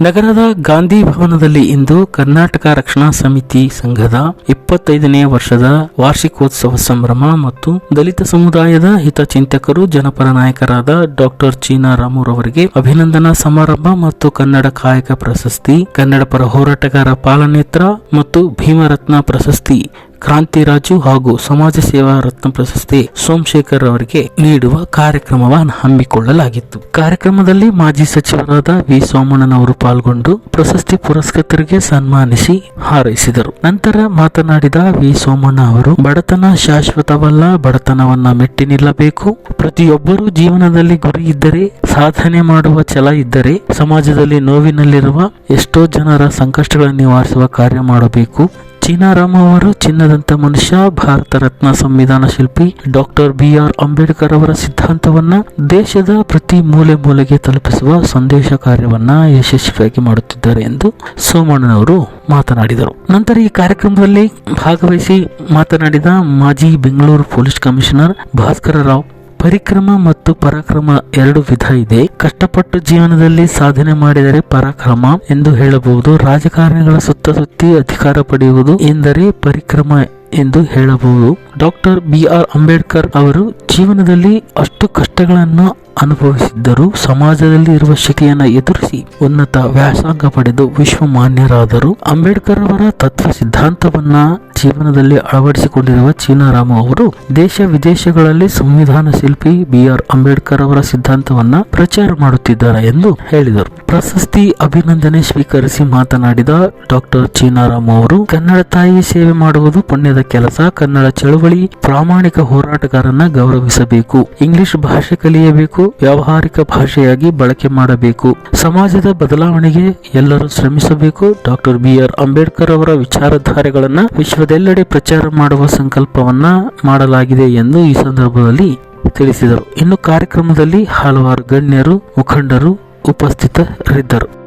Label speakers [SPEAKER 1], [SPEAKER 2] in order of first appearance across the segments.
[SPEAKER 1] ನಗರದ ಗಾಂಧಿ ಭವನದಲ್ಲಿ ಇಂದು ಕರ್ನಾಟಕ ರಕ್ಷಣಾ ಸಮಿತಿ ಸಂಘದ ಇಪ್ಪತ್ತೈದನೇ ವರ್ಷದ ವಾರ್ಷಿಕೋತ್ಸವ ಸಂಭ್ರಮ ಮತ್ತು ದಲಿತ ಸಮುದಾಯದ ಹಿತಚಿಂತಕರು ಜನಪರ ನಾಯಕರಾದ ಡಾಕ್ಟರ್ ಚೀನಾ ಅವರಿಗೆ ಅಭಿನಂದನಾ ಸಮಾರಂಭ ಮತ್ತು ಕನ್ನಡ ಕಾಯಕ ಪ್ರಶಸ್ತಿ ಕನ್ನಡ ಪರ ಹೋರಾಟಗಾರ ಪಾಲನೇತ್ರ ಮತ್ತು ಭೀಮರತ್ನ ಪ್ರಶಸ್ತಿ ಕ್ರಾಂತಿರಾಜು ಹಾಗೂ ಸಮಾಜ ಸೇವಾ ರತ್ನ ಪ್ರಶಸ್ತಿ ಸೋಮಶೇಖರ್ ಅವರಿಗೆ ನೀಡುವ ಕಾರ್ಯಕ್ರಮವನ್ನು ಹಮ್ಮಿಕೊಳ್ಳಲಾಗಿತ್ತು. ಕಾರ್ಯಕ್ರಮದಲ್ಲಿ ಮಾಜಿ ಸಚಿವರಾದ ವಿ ಸೋಮಣ್ಣನವರು ಪಾಲ್ಗೊಂಡು ಪ್ರಶಸ್ತಿ ಪುರಸ್ಕೃತರಿಗೆ ಸನ್ಮಾನಿಸಿ ಹಾರೈಸಿದರು. ನಂತರ ಮಾತನಾಡಿದ ವಿ ಸೋಮಣ್ಣ ಅವರು, ಬಡತನ ಶಾಶ್ವತವಲ್ಲ, ಬಡತನವನ್ನ ಮೆಟ್ಟಿ ನಿಲ್ಲಬೇಕು. ಪ್ರತಿಯೊಬ್ಬರೂ ಜೀವನದಲ್ಲಿ ಗುರಿ ಇದ್ದರೆ, ಸಾಧನೆ ಮಾಡುವ ಛಲ ಇದ್ದರೆ, ಸಮಾಜದಲ್ಲಿ ನೋವಿನಲ್ಲಿರುವ ಎಷ್ಟೋ ಜನರ ಸಂಕಷ್ಟಗಳನ್ನು ನಿವಾರಿಸುವ ಕಾರ್ಯ ಮಾಡಬೇಕು. ಚೀನಾರಾಮ ಅವರು ಚಿನ್ನದಂತ ಮನುಷ್ಯ, ಭಾರತ ರತ್ನ ಸಂವಿಧಾನ ಶಿಲ್ಪಿ ಡಾಕ್ಟರ್ ಬಿ ಆರ್ ಅಂಬೇಡ್ಕರ್ ಅವರ ಸಿದ್ಧಾಂತವನ್ನ ದೇಶದ ಪ್ರತಿ ಮೂಲೆ ಮೂಲೆಗೆ ತಲುಪಿಸುವ ಸಂದೇಶ ಕಾರ್ಯವನ್ನ ಯಶಸ್ವಿಯಾಗಿ ಮಾಡುತ್ತಿದ್ದಾರೆ ಎಂದು ಸೋಮಣ್ಣನವರು ಮಾತನಾಡಿದರು. ನಂತರ ಈ ಕಾರ್ಯಕ್ರಮದಲ್ಲಿ ಭಾಗವಹಿಸಿ ಮಾತನಾಡಿದ ಮಾಜಿ ಬೆಂಗಳೂರು ಪೊಲೀಸ್ ಕಮಿಷನರ್ ಭಾಸ್ಕರ ರಾವ್ ಪರಿಕ್ರಮ ಮತ್ತು ಪರಾಕ್ರಮ ಎರಡು ವಿಧ ಇದೆ. ಕಷ್ಟಪಟ್ಟು ಜೀವನದಲ್ಲಿ ಸಾಧನೆ ಮಾಡಿದರೆ ಪರಾಕ್ರಮ ಎಂದು ಹೇಳಬಹುದು. ರಾಜಕಾರಣಿಗಳ ಸುತ್ತ ಸುತ್ತಿ ಅಧಿಕಾರ ಪಡೆಯುವುದು ಎಂದರೆ ಪರಿಕ್ರಮ ಎಂದು ಹೇಳಬಹುದು. ಡಾಕ್ಟರ್ ಬಿ ಆರ್ ಅಂಬೇಡ್ಕರ್ ಅವರು ಜೀವನದಲ್ಲಿ ಅಷ್ಟು ಕಷ್ಟಗಳನ್ನು ಅನುಭವಿಸಿದ್ದರು ಸಮಾಜದಲ್ಲಿ ಇರುವ ಶಕ್ತಿಯನ್ನು ಎದುರಿಸಿ ಉನ್ನತ ವ್ಯಾಸಂಗ ಪಡೆದು ವಿಶ್ವಮಾನ್ಯರಾದರು. ಅಂಬೇಡ್ಕರ್ ಅವರ ತತ್ವ ಸಿದ್ಧಾಂತವನ್ನ ಜೀವನದಲ್ಲಿ ಅಳವಡಿಸಿಕೊಂಡಿರುವ ಚೀನಾರಾಮ ಅವರು ದೇಶ ವಿದೇಶಗಳಲ್ಲಿ ಸಂವಿಧಾನ ಶಿಲ್ಪಿ ಬಿ ಆರ್ ಅಂಬೇಡ್ಕರ್ ಅವರ ಸಿದ್ಧಾಂತವನ್ನ ಪ್ರಚಾರ ಮಾಡುತ್ತಿದ್ದಾರೆ ಎಂದು ಹೇಳಿದರು. ಪ್ರಶಸ್ತಿ ಅಭಿನಂದನೆ ಸ್ವೀಕರಿಸಿ ಮಾತನಾಡಿದ ಡಾಕ್ಟರ್ ಚೀನಾರಾಮ ಅವರು, ಕನ್ನಡ ತಾಯಿ ಸೇವೆ ಮಾಡುವುದು ಪುಣ್ಯದ ಕೆಲಸ, ಕನ್ನಡ ಚಳುವಳಿ ಪ್ರಾಮಾಣಿಕ ಹೋರಾಟಗಾರನ ಗೌರವಿಸಬೇಕು, ಇಂಗ್ಲಿಷ್ ಭಾಷೆ ಕಲಿಯಬೇಕು, ವ್ಯಾವಹಾರಿಕ ಭಾಷೆಯಾಗಿ ಬಳಕೆ ಮಾಡಬೇಕು, ಸಮಾಜದ ಬದಲಾವಣೆಗೆ ಎಲ್ಲರೂ ಶ್ರಮಿಸಬೇಕು, ಡಾಕ್ಟರ್ ಬಿ ಆರ್ ಅಂಬೇಡ್ಕರ್ ಅವರ ವಿಚಾರಧಾರೆಗಳನ್ನ ವಿಶ್ವದೆಲ್ಲೆಡೆ ಪ್ರಚಾರ ಮಾಡುವ ಸಂಕಲ್ಪವನ್ನ ಮಾಡಲಾಗಿದೆ ಎಂದು ಈ ಸಂದರ್ಭದಲ್ಲಿ ತಿಳಿಸಿದರು. ಇನ್ನು ಕಾರ್ಯಕ್ರಮದಲ್ಲಿ ಹಲವಾರು ಗಣ್ಯರು, ಮುಖಂಡರು ಉಪಸ್ಥಿತರಿದ್ದರು.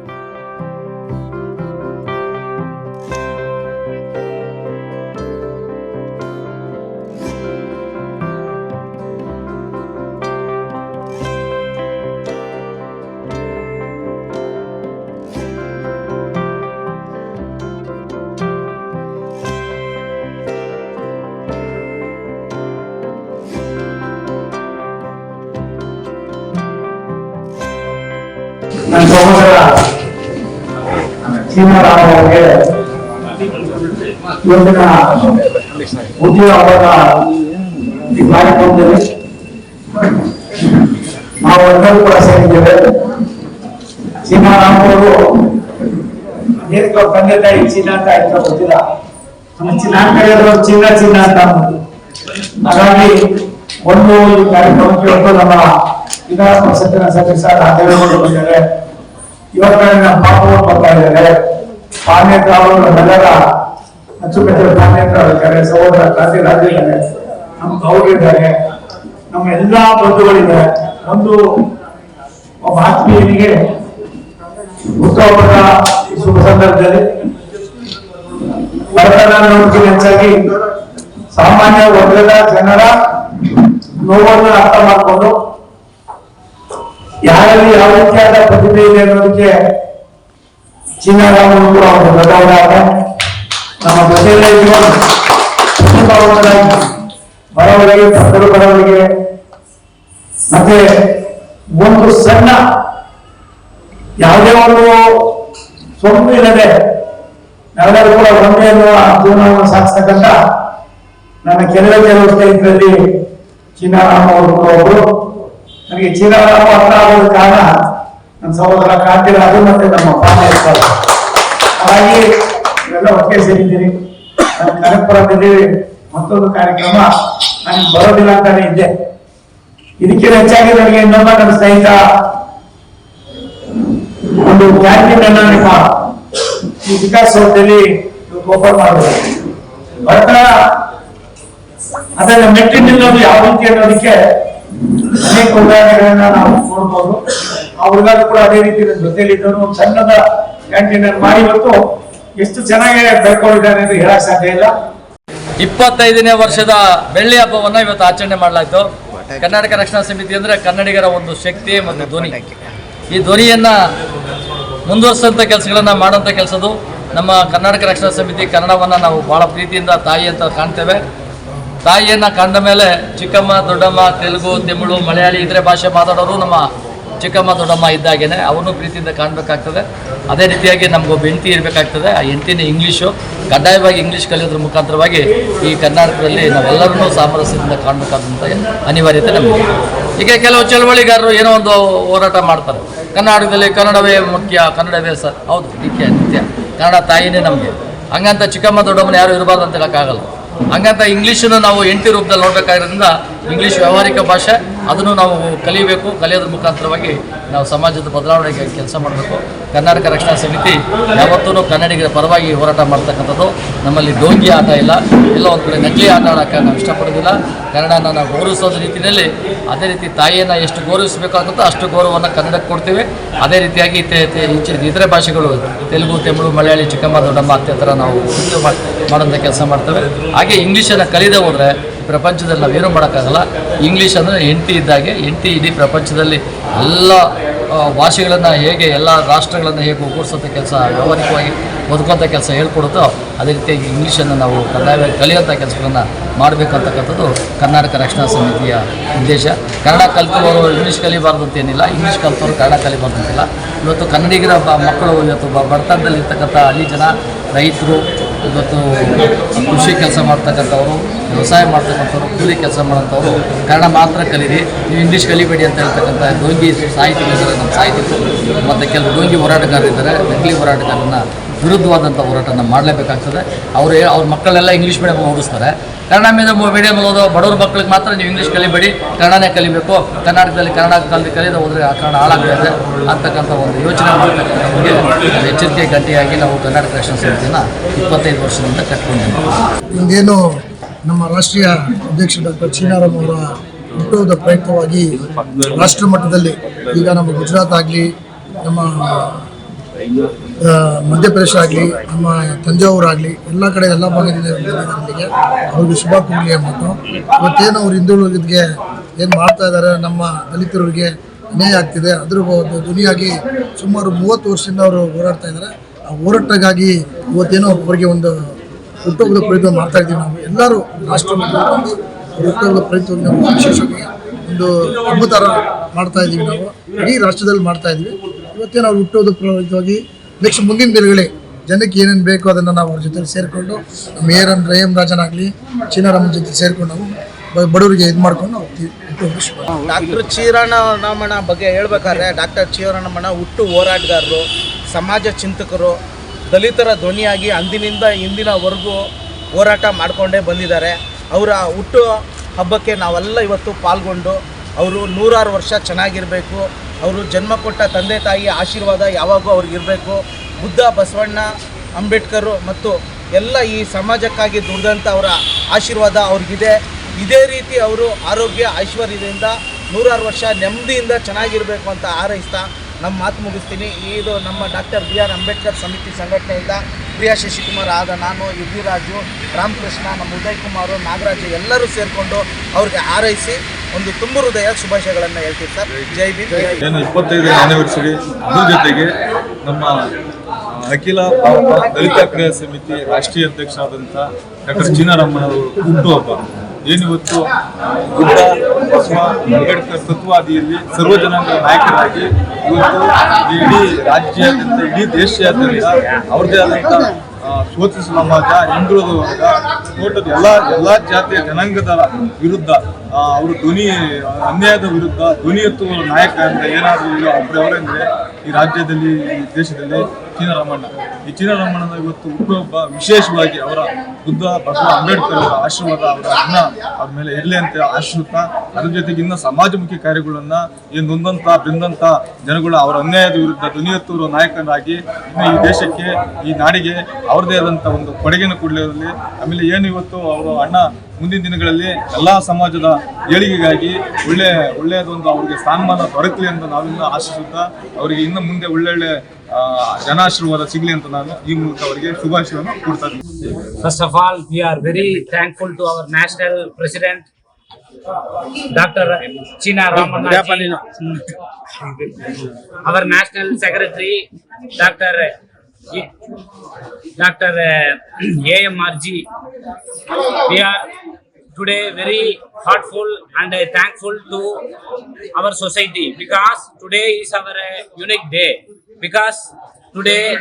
[SPEAKER 2] ಸಹೋದರ ಸೀಮಾರಾಮ ಅವರಿಗೆ ಇವತ್ತಿನ ಉದ್ಯೋಗ ಈ ಕಾರ್ಯಕ್ರಮದಲ್ಲಿ ನಾವು ಎಲ್ಲರೂ ಕೂಡ ಸೇರಿದ್ದೇವೆ ಸೀಮಾರಾಮ ತಂದೆ ತಾಯಿ ಚಿನ್ನ ಅಂತ ಗೊತ್ತಿಲ್ಲ ಚಿನ್ನ ಚಿನ್ನ ಚಿನ್ನ ಅಂತ. ಹಾಗಾಗಿ ಒಂದು ಕಾರ್ಯಕ್ರಮಕ್ಕೆ ಒಂದು ನಮ್ಮ ವಿಧಾನ ಪರಿಷತ್ತಿನ ಸದಸ್ಯ ರಾಜೇಗೌಡರು ಬಂದಿದ್ದಾರೆ ಇವತ್ತ ನಮ್ಮ ಪಾಪವರು ಬರ್ತಾ ಇದ್ದಾರೆ. ಅವರು ನಮ್ಮೆಲ್ಲರ ಅಚ್ಚುಕಟ್ಟೆ ಪಾನೇತ್ರ ಇದ್ದಾರೆ ಸಹೋದರ ಕಾಸಿ ರಾಜ ಇದ್ದಾರೆ ನಮ್ಮ ಗೌರಿದ್ದಾರೆ ನಮ್ಮ ಎಲ್ಲಾ ಬಂಧುಗಳಿದೆ. ಒಂದು ಒಬ್ಬ ಆತ್ಮೀಯನಿಗೆ ಹುಟ್ಟುಹಬ್ಬದ ಶುಭ ಸಂದರ್ಭದಲ್ಲಿ ಬಡತನ ನೋಡ್ತೀನಿ ಹೆಚ್ಚಾಗಿ ಸಾಮಾನ್ಯ ವರ್ಗದ ಜನರ ನೋವನ್ನು ಅರ್ಥ ಮಾಡಿಕೊಂಡು ಯಾರಲ್ಲಿ ಯಾವ ರೀತಿಯಾದ ಪ್ರತಿಭೆ ಇದೆ ಅನ್ನೋದಕ್ಕೆ ಚಿನ್ನರಾಮನು ಕೂಡ ಒಂದು ದೊಡ್ಡ ನಮ್ಮ ಜೊತೆಯಲ್ಲೇ ಪ್ರತಿಭಾವಂತರಾಗಿ ಬಡವರಿಗೆ ಪಕ್ಕದ ಬಡವರಿಗೆ ಮತ್ತೆ ಒಂದು ಸಣ್ಣ ಯಾವುದೇ ಒಂದು ಸೊಂಪು ಇಲ್ಲದೆ ನಾವೆಲ್ಲರೂ ಕೂಡ ಒಂದೇ ಎನ್ನುವ ಜೀವನವನ್ನು ಸಾಗಿಸ್ತಕ್ಕಂಥ ನನ್ನ ಕೆಲವೇ ಕೆಲವು ಸ್ನೇಹಿತರಲ್ಲಿ ಚಿನ್ನರಾಮ ಅವರು ನನಗೆ ಚೀನಾರಾಮ ಅರ್ಥ ಆಗೋದ ಕಾರಣ ನನ್ನ ಸಹೋದರ ಕಾಂತಿರಾಜು ಮತ್ತೆ ನಮ್ಮ ಪಾಠ ಇರ್ತಾರೆ. ಹಾಗಾಗಿ ಇವೆಲ್ಲ ಒಟ್ಟಿಗೆ ಸೇರಿದ್ದೀರಿ. ನಾನು ಕನಕಪುರದಲ್ಲಿ ಮತ್ತೊಂದು ಕಾರ್ಯಕ್ರಮ ನನಗೆ ಬರೋದಿಲ್ಲ ಅಂತಾನೆ ಇದ್ದೆ. ಇದಕ್ಕೆ ಹೆಚ್ಚಾಗಿ ನನಗೆ ನಮ್ಮ ನನ್ನ ಸ್ನೇಹಿತ, ಒಂದು ಕ್ಯಾಂಟೀನ್ ಅನ್ನ ನಿಮ್ಮ ಈ ವಿಕಾಸದಲ್ಲಿ ಓಪನ್ ಮಾಡಿದ್ರು. ಬರ್ತಾ ಅದನ್ನ ಮೆಟ್ಟಿ ನಿಲ್ಲೋದು ಯಾವ ರೀತಿ ಅನ್ನೋದಕ್ಕೆ ಅನೇಕ ಉದಾಹರಣೆಗಳನ್ನ ನಾವು ನೋಡ್ಬೋದು. ಹುಡುಗರು ಕೂಡ ಅದೇ ರೀತಿ ನನ್ನ ಜೊತೆಲಿ ಇದ್ದವರು ಒಂದು ಸಣ್ಣದ ಕ್ಯಾಂಟೀನ್ ಮಾಡಿ ಇವತ್ತು ಎಷ್ಟು ಚೆನ್ನಾಗಿ ಬೆಳ್ಕೊಂಡಿದ್ದಾರೆ ಅಂತ ಹೇಳಕ್ ಸಾಧ್ಯ ಇಲ್ಲ.
[SPEAKER 3] ಇಪ್ಪತ್ತೈದನೇ ವರ್ಷದ ಬೆಳ್ಳಿ ಹಬ್ಬವನ್ನ ಇವತ್ತು ಆಚರಣೆ ಮಾಡಲಾಯಿತು. ಕರ್ನಾಟಕ ರಕ್ಷಣಾ ಸಮಿತಿ ಅಂದ್ರೆ ಕನ್ನಡಿಗರ ಒಂದು ಶಕ್ತಿ ಮತ್ತು ಧ್ವನಿ. ಈ ಧ್ವನಿಯನ್ನ ಮುಂದುವರಿಸಿದಂಥ ಕೆಲಸಗಳನ್ನ ಮಾಡುವಂತ ಕೆಲಸದು ನಮ್ಮ ಕರ್ನಾಟಕ ರಕ್ಷಣಾ ಸಮಿತಿ ಕನ್ನಡವನ್ನ ನಾವು ಬಹಳ ಪ್ರೀತಿಯಿಂದ ತಾಯಿ ಅಂತ ಕಾಣ್ತೇವೆ. ತಾಯಿಯನ್ನು ಕಂಡ ಮೇಲೆ ಚಿಕ್ಕಮ್ಮ, ದೊಡ್ಡಮ್ಮ, ತೆಲುಗು, ತಮಿಳು, ಮಲಯಾಳಿ ಇತರೆ ಭಾಷೆ ಮಾತಾಡೋರು ನಮ್ಮ ಚಿಕ್ಕಮ್ಮ, ದೊಡ್ಡಮ್ಮ ಇದ್ದಾಗೇನೆ. ಅವನು ಪ್ರೀತಿಯಿಂದ ಕಾಣಬೇಕಾಗ್ತದೆ. ಅದೇ ರೀತಿಯಾಗಿ ನಮಗೊಬ್ಬ ಹೆಂಡತಿ ಇರಬೇಕಾಗ್ತದೆ. ಆ ಹೆಂಡತಿನ ಇಂಗ್ಲೀಷು. ಕಡ್ಡಾಯವಾಗಿ ಇಂಗ್ಲೀಷ್ ಕಲಿಯೋದ್ರ ಮುಖಾಂತರವಾಗಿ ಈ ಕರ್ನಾಟಕದಲ್ಲಿ ನಾವೆಲ್ಲರನ್ನೂ ಸಾಮರಸ್ಯದಿಂದ ಕಾಣಬೇಕಾದಂಥ ಅನಿವಾರ್ಯತೆ ನಮಗೆ. ಈಗ ಕೆಲವು ಚಳವಳಿಗಾರರು ಏನೋ ಒಂದು ಹೋರಾಟ ಮಾಡ್ತಾರೆ. ಕರ್ನಾಟಕದಲ್ಲಿ ಕನ್ನಡವೇ ಮುಖ್ಯ, ಕನ್ನಡವೇ ಸರ್. ಹೌದು, ನಿತ್ಯ ನಿತ್ಯ. ಕನ್ನಡ ತಾಯಿನೇ ನಮಗೆ. ಹಂಗಂತ ಚಿಕ್ಕಮ್ಮ, ದೊಡ್ಡಮ್ಮನ ಯಾರು ಇರಬಾರ್ದು ಅಂತ ಹೇಳೋಕ್ಕಾಗಲ್ಲ. ಹಂಗಂತ ಇಂಗ್ಲೀಷನ್ನು ನಾವು ಎಂಟಿ ರೂಪದಲ್ಲಿ ನೋಡಬೇಕಾಗಿರೋದ್ರಿಂದ ಇಂಗ್ಲೀಷ್ ವ್ಯಾವಹಾರಿಕ ಭಾಷೆ, ಅದನ್ನು ನಾವು ಕಲಿಯಬೇಕು ಕಲಿಯೋದ್ರ ಮುಖಾಂತರವಾಗಿ ನಾವು ಸಮಾಜದ ಬದಲಾವಣೆಗೆ ಕೆಲಸ ಮಾಡಬೇಕು. ಕರ್ನಾಟಕ ರಕ್ಷಣಾ ಸಮಿತಿ ಯಾವತ್ತೂ ಕನ್ನಡಿಗರ ಪರವಾಗಿ ಹೋರಾಟ ಮಾಡ್ತಕ್ಕಂಥದ್ದು. ನಮ್ಮಲ್ಲಿ ಡೋಂಗಿ ಆಟ ಇಲ್ಲ. ಎಲ್ಲ ಒಂದು ಕಡೆ ನಕಲಿ ಆಟ ಆಡೋಕ್ಕೆ ನಾವು ಇಷ್ಟಪಡೋದಿಲ್ಲ ಕನ್ನಡನ ನಾವು ಗೌರವಿಸೋದ ರೀತಿಯಲ್ಲಿ ಅದೇ ರೀತಿ ತಾಯಿಯನ್ನು ಎಷ್ಟು ಗೌರವಿಸಬೇಕಾಗುತ್ತೋ ಅಷ್ಟು ಗೌರವವನ್ನು ಕನ್ನಡಕ್ಕೆ ಕೊಡ್ತೀವಿ. ಅದೇ ರೀತಿಯಾಗಿ ಇತರೆ ಭಾಷೆಗಳು ತೆಲುಗು, ತಮಿಳು, ಮಲಯಾಳಿ ಚಿಕ್ಕಮ್ಮ ದೊಡ್ಡಮ್ಮ ಅತ್ತೆ ನಾವು ಮಾಡ್ತೇವೆ. ಮಾಡ್- ಮಾಡೋಂಥ ಕೆಲಸ ಮಾಡ್ತವೆ. ಹಾಗೆ ಇಂಗ್ಲೀಷನ್ನು ಕಲಿದೆ ಹೋದರೆ ಪ್ರಪಂಚದಲ್ಲಿ ನಾವೇನು ಮಾಡೋಕ್ಕಾಗಲ್ಲ. ಇಂಗ್ಲೀಷ್ ಅಂದರೆ ಇದ್ದಾಗೆ ಎಂಟಿ ಇಡೀ ಪ್ರಪಂಚದಲ್ಲಿ ಎಲ್ಲ ಭಾಷೆಗಳನ್ನು ಹೇಗೆ ಎಲ್ಲ ರಾಷ್ಟ್ರಗಳನ್ನು ಹೇಗೆ ಒಗ್ಗೂಡಿಸೋಂಥ ಕೆಲಸ, ವ್ಯವಹಾರಿಕವಾಗಿ ಬದುಕುವಂಥ ಕೆಲಸ ಹೇಳ್ಕೊಡುತ್ತೋ ಅದೇ ರೀತಿಯಾಗಿ ಇಂಗ್ಲೀಷನ್ನು ನಾವು ಕಡ್ಡಾಯವಾಗಿ ಕಲಿಯೋಂಥ ಕೆಲಸಗಳನ್ನು ಮಾಡಬೇಕಂತಕ್ಕಂಥದ್ದು ಕರ್ನಾಟಕ ರಕ್ಷಣಾ ಸಮಿತಿಯ ಉದ್ದೇಶ. ಕನ್ನಡ ಕಲಿತವರು ಇಂಗ್ಲೀಷ್ ಕಲಿಬಾರ್ದು ಅಂತೇನಿಲ್ಲ. ಇಂಗ್ಲೀಷ್ ಕಲಿತವರು ಕನ್ನಡ ಕಲಿಬಾರ್ದು ಅಂತಿಲ್ಲ. ಇವತ್ತು ಕನ್ನಡಿಗರ ಮಕ್ಕಳು ಇವತ್ತು ಬಡತನದಲ್ಲಿರ್ತಕ್ಕಂಥ ಬಡತನದಲ್ಲಿ ಹಳ್ಳಿ ಜನ, ರೈತರು ಇವತ್ತು ಕೃಷಿ ಕೆಲಸ ಮಾಡ್ತಕ್ಕಂಥವ್ರು, ವ್ಯವಸಾಯ ಮಾಡ್ತಕ್ಕಂಥವ್ರು, ಕೂಲಿ ಕೆಲಸ ಮಾಡೋಂಥವ್ರು ಕನ್ನಡ ಮಾತ್ರ ಕಲೀರಿ, ನೀವು ಇಂಗ್ಲೀಷ್ ಕಲಿಬೇಡಿ ಅಂತ ಹೇಳ್ತಕ್ಕಂಥ ಡೋಂಗಿ ಸಾಹಿತಿಗಳಿದ್ದಾರೆ, ನಮ್ಮ ಸಾಹಿತಿಗಳು ಮತ್ತು ಕೆಲವು ಡೋಂಗಿ ಹೋರಾಟಗಾರರಿದ್ದಾರೆ ನಕಲಿ ಹೋರಾಟಗಾರರನ್ನ ವಿರುದ್ಧವಾದಂಥ ಹೋರಾಟನ ಮಾಡಲೇಬೇಕಾಗ್ತದೆ. ಅವರು ಅವ್ರ ಮಕ್ಕಳೆಲ್ಲ ಇಂಗ್ಲೀಷ್ ಮೀಡಿಯಮ್ ಓದಿಸ್ತಾರೆ ಕನ್ನಡ ಮೀಡಿಯಮ್ ಮೀಡಿಯಮ್ ಓದೋ ಬಡವ್ರ ಮಕ್ಕಳಿಗೆ ಮಾತ್ರ ನೀವು ಇಂಗ್ಲೀಷ್ ಕಲಿಬೇಡಿ, ಕನ್ನಡನೇ ಕಲಿಬೇಕು. ಕರ್ನಾಟಕದಲ್ಲಿ ಕನ್ನಡ ಕಲಿದು ಕಲಿದ ಹೋದರೆ ಆ ಕನ್ನಡ ಹಾಳಾಗ್ತಾ ಇದೆ ಅಂತಕ್ಕಂಥ ಒಂದು ಯೋಚನೆ ಮಾಡ್ತಕ್ಕಂಥವ್ರಿಗೆ ನಾವು ಎಚ್ಚರಿಕೆ ಗಟ್ಟಿಯಾಗಿ ನಾವು ಕರ್ನಾಟಕ ರಕ್ಷಣಾ ಸಮಿತಿನ ಇಪ್ಪತ್ತೈದು ವರ್ಷದಿಂದ ಕಟ್ಕೊಂಡಿದ್ದೀವಿ.
[SPEAKER 4] ಇಂದೇನು ನಮ್ಮ ರಾಷ್ಟ್ರೀಯ ಅಧ್ಯಕ್ಷ ಡಾಕ್ಟರ್ ಚೀನಾರಾಮ್ ಅವರ ಹುಟ್ಟುವುದ ಪ್ರಯುಕ್ತವಾಗಿ ರಾಷ್ಟ್ರ ಮಟ್ಟದಲ್ಲಿ ಈಗ ನಮ್ಮ ಗುಜರಾತ್ ಆಗಲಿ, ನಮ್ಮ ಮಧ್ಯಪ್ರದೇಶ ಆಗಲಿ, ನಮ್ಮ ತಂಜಾವೂರು ಆಗಲಿ ಎಲ್ಲ ಕಡೆ ಎಲ್ಲ ಭಾಗದಿಂದ ಇಲ್ಲಿಗೆ ಅವ್ರಿಗೆ ಶುಭ ಕೊಡಲಿ ಅಂದ್ಬಿಟ್ಟು, ಇವತ್ತೇನು ಅವ್ರು ಹಿಂದುಳಿದ್ಗೆ ಏನು ಮಾಡ್ತಾ ಇದ್ದಾರೆ ನಮ್ಮ ದಲಿತರಿಗೆ ಅನ್ಯಾಯ ಆಗ್ತಿದೆ, ಅದ್ರ ಧ್ವನಿಯಾಗಿ ಸುಮಾರು ಮೂವತ್ತು ವರ್ಷದಿಂದ ಅವರು ಹೋರಾಡ್ತಾ ಇದ್ದಾರೆ ಆ ಹೋರಾಟಕ್ಕಾಗಿ ಇವತ್ತೇನೋ ಅವರಿಗೆ ಒಂದು ಹುಟ್ಟುಹಬ್ಬದ ಪ್ರಯತ್ನ ಮಾಡ್ತಾ ಇದ್ದೀವಿ ನಾವು. ಎಲ್ಲರೂ ರಾಷ್ಟ್ರ ಹುಟ್ಟುಹಬ್ಬದ ಪ್ರಯತ್ನ ವಿಶೇಷವಾಗಿ ಒಂದು ಅದ್ಭುತ ಮಾಡ್ತಾ ಇದ್ದೀವಿ ನಾವು. ಇಡೀ ರಾಷ್ಟ್ರದಲ್ಲಿ ಮಾಡ್ತಾ ಇದ್ದೀವಿ. ಇವತ್ತೇ ನಾವು ಹುಟ್ಟೋದು ಪ್ರಭಾವಿತವಾಗಿ ನೆಕ್ಸ್ಟ್ ಮುಂದಿನ ದಿನಗಳೇ ಜನಕ್ಕೆ ಏನೇನು ಬೇಕೋ ಅದನ್ನು ನಾವು ಅವ್ರ ಜೊತೆ ಸೇರಿಕೊಂಡು ಮೇಯರ್ ರಹೀಮ್ ಎಂ ರಾಜನಾಗಲಿ ಚೀನಾರಾಮನ್ ಜೊತೆ ಸೇರಿಕೊಂಡು ನಾವು ಬಡವರಿಗೆ ಇದು ಮಾಡ್ಕೊಂಡು ಹೋಗ್ತೀವಿ
[SPEAKER 5] ಡಾಕ್ಟರ್ ಚೀರಣ್ಣಮಣ ಬಗ್ಗೆ ಹೇಳ್ಬೇಕಾದ್ರೆ ಡಾಕ್ಟರ್ ಚೀರಣ್ಣಮಣ ಹುಟ್ಟು ಹೋರಾಟಗಾರರು, ಸಮಾಜ ಚಿಂತಕರು, ದಲಿತರ ಧ್ವನಿಯಾಗಿ ಅಂದಿನಿಂದ ಇಂದಿನವರೆಗೂ ಹೋರಾಟ ಮಾಡಿಕೊಂಡೇ ಬಂದಿದ್ದಾರೆ. ಅವರ ಹುಟ್ಟು ಹಬ್ಬಕ್ಕೆ ನಾವೆಲ್ಲ ಇವತ್ತು ಪಾಲ್ಗೊಂಡು, ಅವರು ನೂರಾರು ವರ್ಷ ಚೆನ್ನಾಗಿರಬೇಕು. ಅವರು ಜನ್ಮ ಕೊಟ್ಟ ತಂದೆ ತಾಯಿ ಆಶೀರ್ವಾದ ಯಾವಾಗೂ ಅವ್ರಿಗಿರಬೇಕು ಬುದ್ಧ, ಬಸವಣ್ಣ, ಅಂಬೇಡ್ಕರು ಮತ್ತು ಎಲ್ಲ ಈ ಸಮಾಜಕ್ಕಾಗಿ ದುಡ್ದಂಥ ಅವರ ಆಶೀರ್ವಾದ ಅವ್ರಿಗಿದೆ. ಇದೇ ರೀತಿ ಅವರು ಆರೋಗ್ಯ, ಐಶ್ವರ್ಯದಿಂದ ನೂರಾರು ವರ್ಷ ನೆಮ್ಮದಿಯಿಂದ ಚೆನ್ನಾಗಿರಬೇಕು ಅಂತ ಹಾರೈಸ್ತಾ ನಮ್ಮ ಮಾತು ಮುಗಿಸ್ತೀನಿ. ಇದು ನಮ್ಮ ಡಾಕ್ಟರ್ ಬಿ ಆರ್ ಅಂಬೇಡ್ಕರ್ ಸಮಿತಿ ಸಂಘಟನೆಯಿಂದ ಪ್ರಿಯಾ ಶಶಿಕುಮಾರ್ ಆದ ನಾನು ಯುವಿರಾಜು ರಾಮಕೃಷ್ಣ, ನಮ್ಮ ಉದಯ್ ಕುಮಾರು, ನಾಗರಾಜು ಎಲ್ಲರೂ ಸೇರಿಕೊಂಡು ಅವ್ರಿಗೆ ಹಾರೈಸಿ ಒಂದು ತುಂಬ ಹೃದಯ ಶುಭಾಶಯಗಳನ್ನು ಹೇಳ್ತೀವಿ ಸರ್. ಜೈ ಭೀಮ್
[SPEAKER 6] ಏನು, ಇಪ್ಪತ್ತೈದನೇ ಆನಿವರ್ಸರಿ ಅದ್ರ ಜೊತೆಗೆ ನಮ್ಮ ಅಖಿಲ ಭಾರತ ದಲಿತ ಕ್ರಿಯಾ ಸಮಿತಿ ರಾಷ್ಟ್ರೀಯ ಅಧ್ಯಕ್ಷರಾದಂಥ ಡಾಕ್ಟರ್ ಚೀನಾರಾಮನವರು ಹುಟ್ಟುಹಬ್ಬ ಏನಿವತ್ತು? ಗುಡ್ಡ ಬಸವ ಅಂಬೇಡ್ಕರ್ ತತ್ವಾದಿಯಲ್ಲಿ ಸರ್ವ ಜನಾಂಗದ ನಾಯಕರಾಗಿ ಇವತ್ತು ಇಡೀ ರಾಜ್ಯಾದ್ಯಂತ, ಇಡೀ ದೇಶಾದ್ಯಂತ ಅವ್ರದ್ದೇ ಆದಂಥ ಶೋಷಿತ ಸಮಾಜ ಹಿಂದುಳಿದ ವರ್ಗ ಟೋಟಲ್ ಎಲ್ಲ ಎಲ್ಲ ಜಾತಿಯ ಜನಾಂಗದ ವಿರುದ್ಧ ಅವರು ಧ್ವನಿ, ಅನ್ಯಾಯದ ವಿರುದ್ಧ ಧ್ವನಿ ಎತ್ತುವ ನಾಯಕ ಅಂತ ಏನಾದರೂ ಇಲ್ಲ ಒಬ್ಬರವರೆಂದ್ರೆ ಈ ರಾಜ್ಯದಲ್ಲಿ, ಈ ದೇಶದಲ್ಲಿ ಚೀನರಾಮಣ್ಣ. ಈ ಚೀನರಾಮಣ್ಣನ ಇವತ್ತು ಹುಟ್ಟುಹಬ್ಬ ವಿಶೇಷವಾಗಿ ಅವರ ಬುದ್ಧ ಬಸವ ಅಂಬೇಡ್ಕರ್ ಅವರ ಆಶೀರ್ವಾದ ಅವರ ಅನ್ನ ಅವ್ರ ಮೇಲೆ ಇರಲಿ ಅಂತ ಆಶಿಸುತ್ತಾ, ಅದ್ರ ಜೊತೆಗೆ ಇನ್ನೂ ಸಮಾಜಮುಖಿ ಕಾರ್ಯಗಳನ್ನ ಈ ನೊಂದಂತ ಬೆಂದಂತ ಜನಗಳು ಅವರ ಅನ್ಯಾಯದ ವಿರುದ್ಧ ಧ್ವನಿ ಎತ್ತುವ ನಾಯಕರಾಗಿ ಇನ್ನು ಈ ದೇಶಕ್ಕೆ, ಈ ನಾಡಿಗೆ ಅವ್ರದೇ ಆದಂತ ಒಂದು ಕೊಡುಗೆಯನ್ನು ಕೊಡಲಿರಲ್ಲಿ ಆಮೇಲೆ ಏನು ಇವತ್ತು ಅವರು ಅಣ್ಣ ಮುಂದಿನ ದಿನಗಳಲ್ಲಿ ಎಲ್ಲಾ ಸಮಾಜದ ಏಳಿಗೆಗಾಗಿ ಒಳ್ಳೆ ಒಳ್ಳೆಯದೊಂದು ಅವರಿಗೆ ಸ್ಥಾನಮಾನ ದೊರಕಲಿ ಅಂತ ನಾವೆಲ್ಲ ಆಶಿಸುತ್ತಾ ಅವರಿಗೆ ಇನ್ನು ಮುಂದೆ ಒಳ್ಳೊಳ್ಳೆ ಆ, ಜನಾಶೀರ್ವಾದ ಸಿಗಲಿ ಅಂತ ನಾನು ಈ ಮೂಲಕ ಅವರಿಗೆ ಶುಭಾಶಯವನ್ನು ಕೊಡ್ತಾ ಇದ್ದೀನಿ
[SPEAKER 7] of all all, we are very thankful to our national president, Dr. Chinna Ramanna our national secretary, Dr. Dr. uh, AMRG. We are today very heartful and uh, thankful to our society because today is our uh, unique day. Because today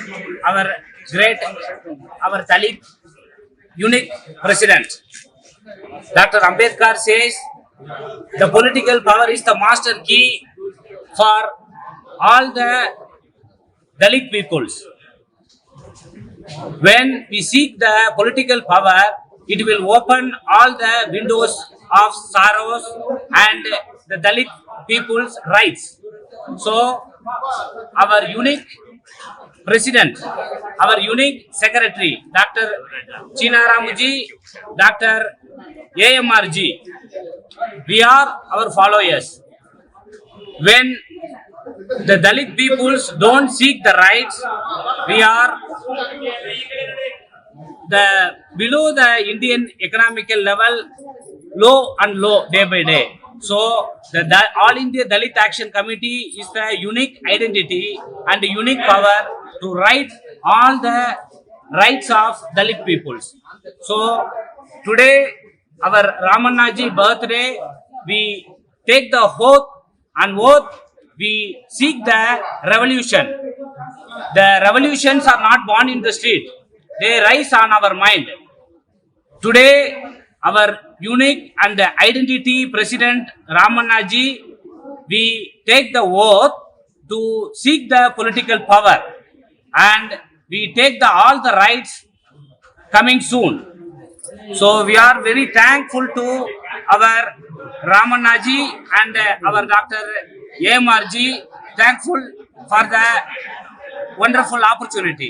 [SPEAKER 7] our great, our Dalit unique president, Dr. Ambedkar says the political power is the master key for all the Dalit peoples. When we seek the political power, it will open all the windows of sorrows and the Dalit people's rights. So, our unique president, our unique secretary, Dr. China Ramuji, Dr. AMRG, we are our followers. When the Dalit peoples don't seek the rights, we are the below the Indian economical level, low and low day by day. So the, the All India Dalit Action Committee is the unique identity and unique power to right all the rights of Dalit peoples. So today our Ramannaji birthday, we take the oath and oath we seek the revolution. The revolutions are not born in the street, they rise on our mind. Today, our unique and identity president Ramannaji, we take the oath to seek the political power and we take the all the rights coming soon. So we are very thankful to our Ramannaji and our doctor AMRG thankful for the wonderful opportunity